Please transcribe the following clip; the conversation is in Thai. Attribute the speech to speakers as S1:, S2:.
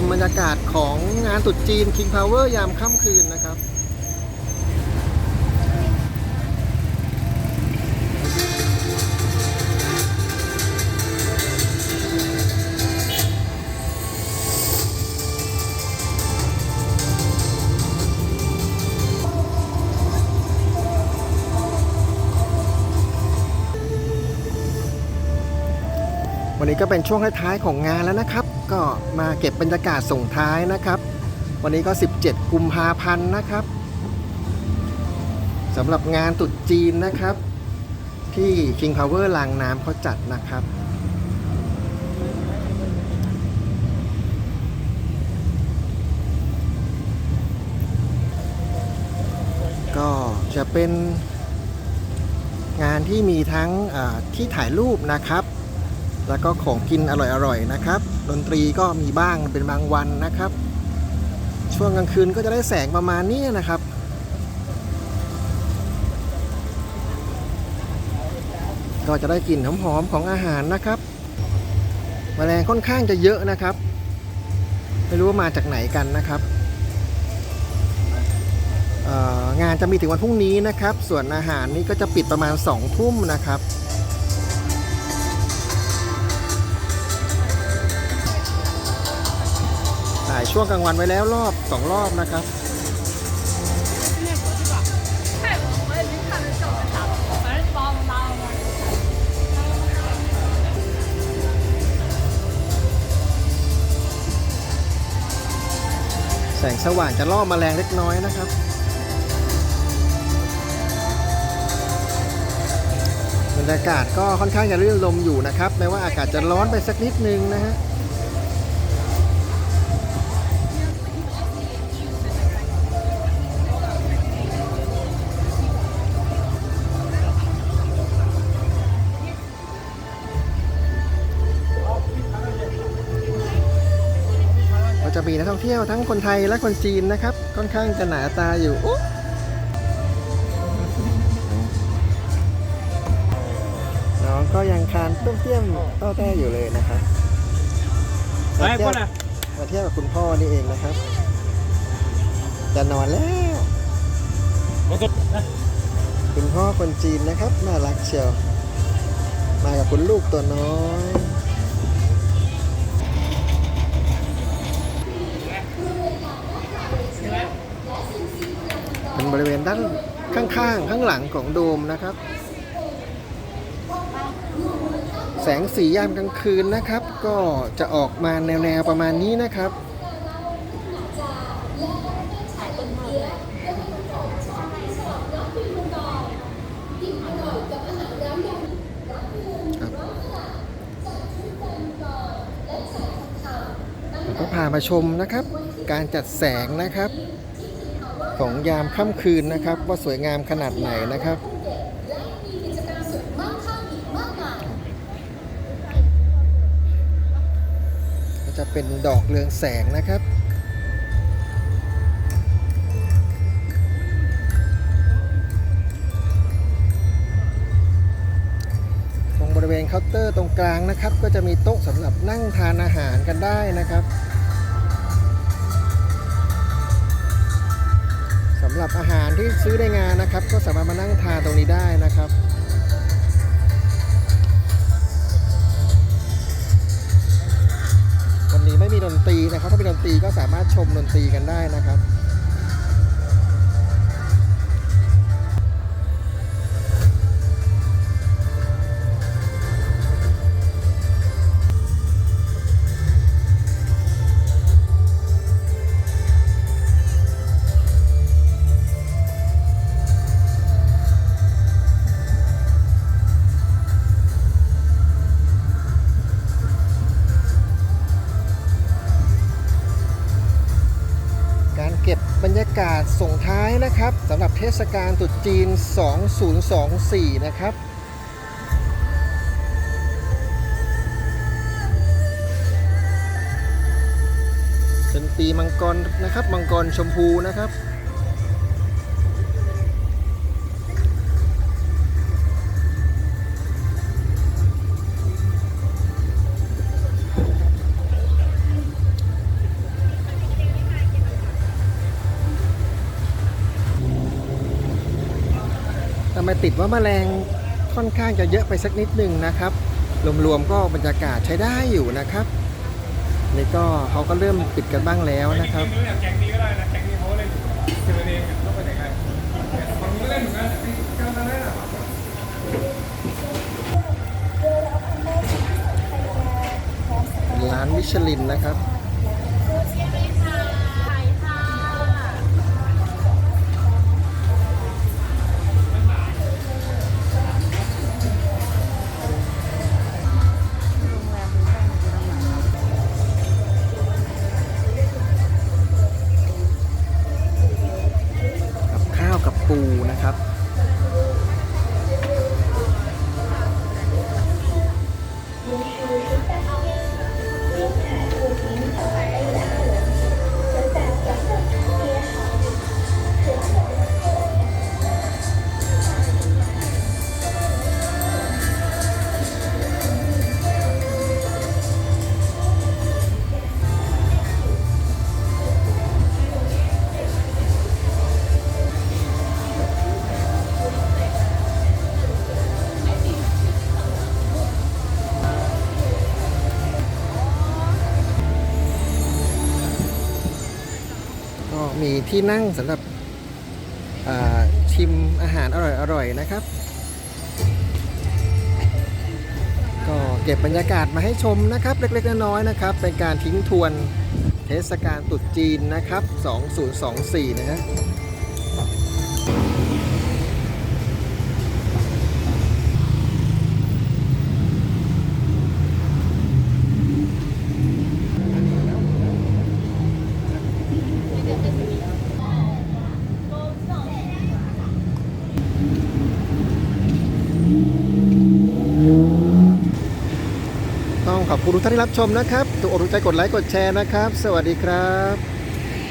S1: มบรรยากาศของงานตรุษจีน King Power ยามค่ำคืนนะครับ วันนี้ก็เป็นช่วงท้ายๆของงานแล้วนะครับ ก็มาเก็บบรรยากาศส่งท้ายนะครับ วันนี้ก็ 17 กุมภาพันธ์นะครับสำหรับงานตรุษจีนนะครับ ที่ King Power ลางน้ำเขาจัดนะครับก็จะเป็นงานที่มีทั้งที่ถ่ายรูปนะครับ แล้วก็ของกินอร่อยๆนะครับ ดนตรีก็มีบ้างเป็นบางวันนะครับ ช่วงกลางคืนก็จะได้แสงประมาณนี้นะครับ ก็จะได้กลิ่นหอมๆของอาหารนะครับมแมลงค่อนข้างจะเยอะนะครับ ไม่รู้ว่ามาจากไหนกันนะครับงานจะมีถึงวันพรุ่งนี้นะครับ ส่วนอาหารนี่ก็จะปิดประมาณ2ทุ่มนะครับ ช่วงกลางวันไว้แล้วรอบสองรอบนะครับ แสงสว่างจะล่อมแมลงเล็กน้อยนะครับบรรยากาศก็ค่อนข้างจะรื่นรมอยู่นะครับแม้ว่าอากาศจะร้อนไปสักนิดนึงนะฮะ ก็จะมีนักท่องเที่ยวทั้งคนไทยและคนจีนนะครับ ค่อนข้างจะหนาตาอยู่อุ๊น้องก็ยังคานต้มเตี้ยมเต้าแต้อยู่เลยนะครับ
S2: ไป
S1: มาเที่
S2: ค
S1: ยวน
S2: อะ
S1: มาเที่ยวกับคุณพ่อนี่เองนะครับ จะนอนแล้ว
S2: มาสุด
S1: คุณพ่อคนจีนนะครับน่ารักเชียว มากับคุณลูกตัวน้อย บริเวณด้านข้างๆข้างหลังของโดมนะครับ แสงสียามกลางคืนนะครับ ก็จะออกมาแนวๆประมาณนี้นะครับก็พามาชมนะครับ การจัดแสงนะครับ ของยามค่ำคืนนะครับ ว่าสวยงามขนาดไหนนะครับก็จะเป็นดอกเรืองแสงนะครับตรงบริเวณเคาน์เตอร์ตรงกลางนะครับ ก็จะมีโต๊ะสำหรับนั่งทานอาหารกันได้นะครับ รับอาหารที่ซื้อในงานนะครับ ก็สามารถมานั่งทานตรงนี้ได้นะครับวันนี้ไม่มีดนตรีนะครับ ถ้ามีดนตรีก็สามารถชมดนตรีกันได้นะครับ บรรยากาศส่งท้ายนะครับสำหรับเทศกาลตรุษจีน 2024 นะครับ เป็นปีมังกรนะครับ มังกรชมพูนะครับ ติดว่าแมลงค่อนข้างจะเยอะไปสักนิดหนึ่งนะครับ รวมๆก็บรรยากาศใช้ได้อยู่นะครับนี่ก็เขาก็เริ่มปิดกันบ้างแล้วนะครับ
S2: แก๊งนี้ก็ได้นะแก๊งนี้เขาเล่นเจอเองต้องไปไหนกันฝั่งนู้นก็เล่นเหมือนกันกันนั่นะ
S1: ร้านมิชลินนะครับ ที่นั่งสำหรับชิมอาหารอร่อยๆนะครับ ก็เก็บบรรยากาศมาให้ชมนะครับ เล็กๆน้อยๆนะครับ เป็นการทิ้งทวนเทศกาลตรุษจีนนะครับ 2024 นะฮะ ต้องขอบคุณทุกท่านที่รับชมนะครับถูกอกถูกใจกดไลค์กดแชร์นะครับ สวัสดีครับ